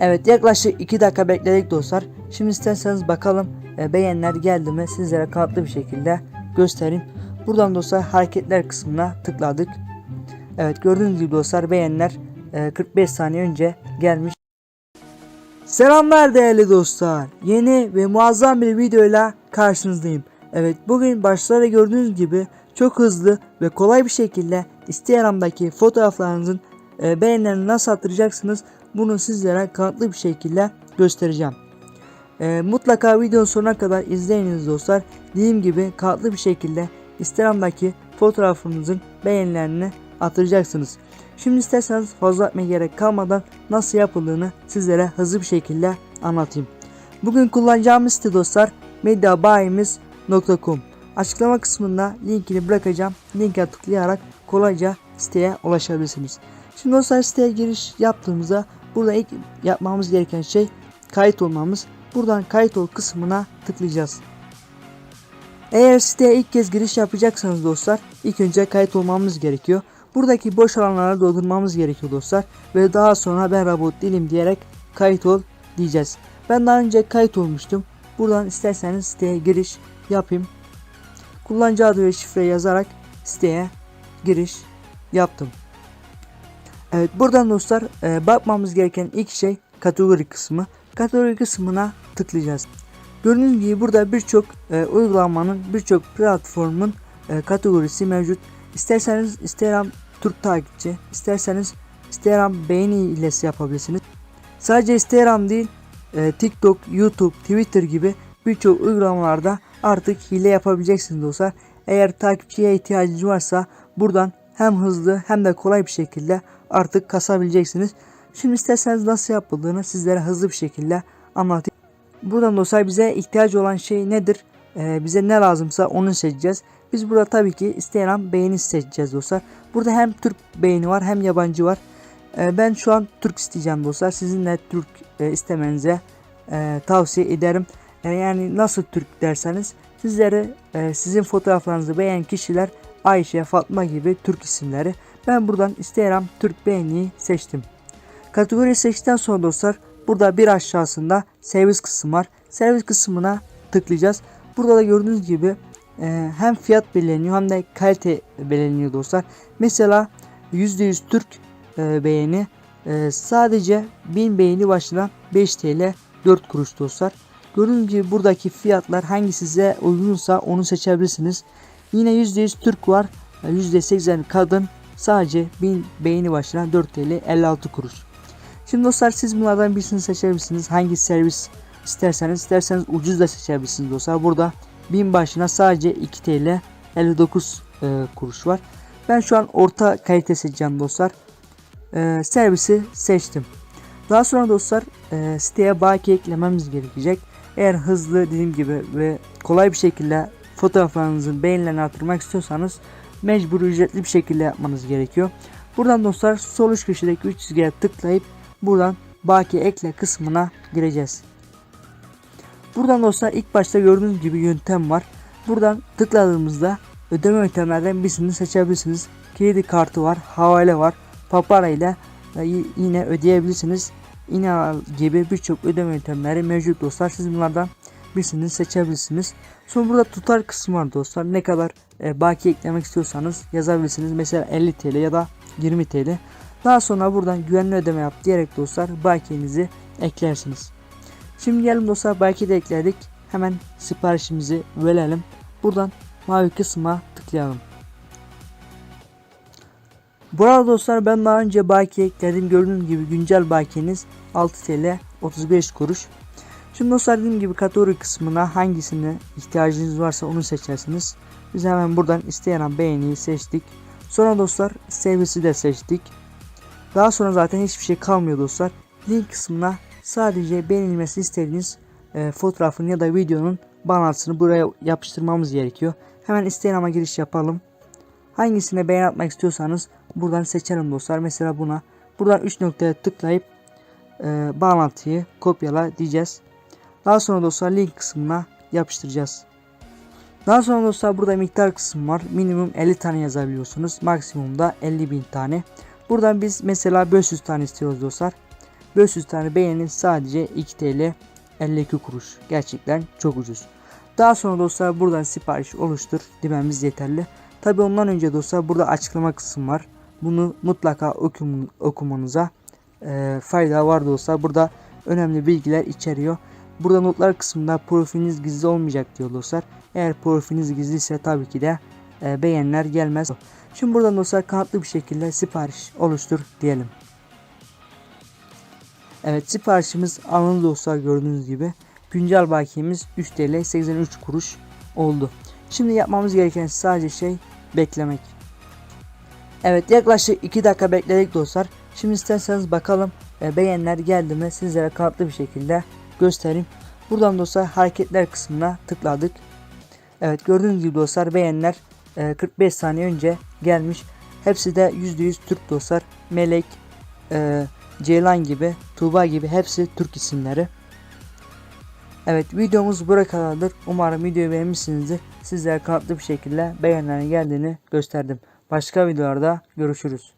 Evet yaklaşık 2 dakika bekledik dostlar. Şimdi isterseniz bakalım e, beğeniler geldi mi sizlere kanıtlı bir şekilde göstereyim. Buradan dostlar hareketler kısmına tıkladık. Evet gördüğünüz gibi dostlar beğeniler e, 45 saniye önce gelmiş. Selamlar değerli dostlar. Yeni ve muazzam bir videoyla karşınızdayım. Evet bugün başta da gördüğünüz gibi çok hızlı ve kolay bir şekilde Instagram'daki fotoğraflarınızın e, beğenilerini nasıl attıracaksınız bunu sizlere kanıtlı bir şekilde göstereceğim. E, mutlaka videonun sonuna kadar izleyiniz dostlar. Dediğim gibi kanıtlı bir şekilde Instagram'daki fotoğrafınızın beğenilerini attıracaksınız. Şimdi isterseniz fazla atmaya gerek kalmadan nasıl yapıldığını sizlere hızlı bir şekilde anlatayım. Bugün kullanacağımız site dostlar medyabayimiz.com Açıklama kısmında linkini bırakacağım. Linke tıklayarak kolayca siteye ulaşabilirsiniz. Şimdi dostlar siteye giriş yaptığımızda burada ilk yapmamız gereken şey kayıt olmamız. Buradan kayıt ol kısmına tıklayacağız. Eğer siteye ilk kez giriş yapacaksanız dostlar ilk önce kayıt olmamız gerekiyor. Buradaki boş alanları doldurmamız gerekiyor dostlar. Ve daha sonra ben robot değilim diyerek kayıt ol diyeceğiz. Ben daha önce kayıt olmuştum. Buradan isterseniz siteye giriş yapayım. Kullanıcı adı ve şifre yazarak siteye giriş yaptım. Evet buradan dostlar e, bakmamız gereken ilk şey kategori kısmı. Kategori kısmına tıklayacağız. Gördüğünüz gibi burada birçok e, uygulamanın birçok platformun e, kategorisi mevcut. İsterseniz Instagram Türk takipçi, isterseniz Instagram beğeni hilesi yapabilirsiniz. Sadece Instagram değil, e, TikTok, YouTube, Twitter gibi birçok uygulamalarda artık hile yapabileceksiniz dostlar. Eğer takipçiye ihtiyacınız varsa buradan hem hızlı hem de kolay bir şekilde artık kasabileceksiniz. Şimdi isterseniz nasıl yapıldığını sizlere hızlı bir şekilde anlatayım. Buradan dostlar bize ihtiyacı olan şey nedir? Ee, bize ne lazımsa onu seçeceğiz. Biz burada tabii ki Instagram beğeni seçeceğiz dostlar. Burada hem Türk beğeni var hem yabancı var. Ee, ben şu an Türk isteyeceğim dostlar. Sizin de Türk e, istemenize e, tavsiye ederim. E, yani nasıl Türk derseniz sizlere e, sizin fotoğraflarınızı beğenen kişiler Ayşe, Fatma gibi Türk isimleri. Ben buradan Instagram Türk beğeniyi seçtim. Kategoriyi seçtikten sonra dostlar burada bir aşağısında servis kısmı var. Servis kısmına tıklayacağız. Burada da gördüğünüz gibi e, hem fiyat belirleniyor hem de kalite belirleniyor dostlar. Mesela %100 Türk e, beğeni e, sadece 1000 beğeni başına 5 TL 4 kuruş dostlar. Gördüğünüz gibi buradaki fiyatlar hangi size uygunsa onu seçebilirsiniz. Yine %100 Türk var. %80 kadın sadece 1000 beğeni başına 4 TL 56 kuruş. Şimdi dostlar siz bunlardan birisini seçebilirsiniz. Hangi servis isterseniz isterseniz ucuz da seçebilirsiniz dostlar. Burada 1000 başına sadece 2 TL 59 e, kuruş var. Ben şu an orta kalite seçeceğim dostlar. E, servisi seçtim. Daha sonra dostlar e, siteye bakiye eklememiz gerekecek. Eğer hızlı dediğim gibi ve kolay bir şekilde fotoğraflarınızın beğenilerini artırmak istiyorsanız mecbur ücretli bir şekilde yapmanız gerekiyor. Buradan dostlar sol üst köşedeki 3 çizgiye tıklayıp buradan bakiye ekle kısmına gireceğiz. Buradan dostlar ilk başta gördüğünüz gibi yöntem var. Buradan tıkladığımızda ödeme yöntemlerden birisini seçebilirsiniz. Kredi kartı var, havale var, papara ile yine ödeyebilirsiniz. Yine gibi birçok ödeme yöntemleri mevcut dostlar. Siz bunlardan birisini seçebilirsiniz. Sonra burada tutar kısmı var dostlar. Ne kadar e, baki eklemek istiyorsanız yazabilirsiniz. Mesela 50 TL ya da 20 TL. Daha sonra buradan güvenli ödeme yap diyerek dostlar bakiyenizi eklersiniz. Şimdi gelin dostlar bakiye de ekledik. Hemen siparişimizi verelim. Buradan mavi kısma tıklayalım. Bu arada dostlar ben daha önce bakiye ekledim. Gördüğünüz gibi güncel bakiyeniz 6 TL 35 kuruş. Şimdi dostlar dediğim gibi kategori kısmına hangisine ihtiyacınız varsa onu seçersiniz. Biz hemen buradan isteyen beğeniyi seçtik. Sonra dostlar servisi de seçtik. Daha sonra zaten hiçbir şey kalmıyor dostlar. Link kısmına sadece beğenilmesini istediğiniz e, fotoğrafın ya da videonun bağlantısını buraya yapıştırmamız gerekiyor. Hemen Instagram'a giriş yapalım. Hangisine beğen atmak istiyorsanız buradan seçelim dostlar. Mesela buna buradan 3 noktaya tıklayıp e, bağlantıyı kopyala diyeceğiz. Daha sonra dostlar link kısmına yapıştıracağız. Daha sonra dostlar burada miktar kısmı var. Minimum 50 tane yazabiliyorsunuz. Maksimum da 50 bin tane. Buradan biz mesela 500 tane istiyoruz dostlar. 500 tane beğeni sadece 2 TL 52 kuruş. Gerçekten çok ucuz. Daha sonra dostlar buradan sipariş oluştur dememiz yeterli. Tabi ondan önce dostlar burada açıklama kısmı var. Bunu mutlaka okum, okumanıza e, fayda var dostlar. Burada önemli bilgiler içeriyor. Burada notlar kısmında profiliniz gizli olmayacak diyor dostlar. Eğer profiliniz gizliyse tabii ki de e, beğeniler gelmez. Şimdi buradan dostlar kanıtlı bir şekilde sipariş oluştur diyelim. Evet siparişimiz alındı dostlar gördüğünüz gibi. Güncel bakiyemiz 3 TL 83 kuruş oldu. Şimdi yapmamız gereken sadece şey beklemek. Evet yaklaşık 2 dakika bekledik dostlar. Şimdi isterseniz bakalım e, beğeniler geldi mi sizlere kanıtlı bir şekilde göstereyim. Buradan dostlar hareketler kısmına tıkladık. Evet gördüğünüz gibi dostlar beğeniler e, 45 saniye önce gelmiş. Hepsi de %100 Türk dostlar. Melek, e, Ceylan gibi, Tuğba gibi hepsi Türk isimleri. Evet videomuz buraya kadardır. Umarım videoyu beğenmişsinizdir. Sizlere kanıtlı bir şekilde beğenilerin geldiğini gösterdim. Başka videolarda görüşürüz.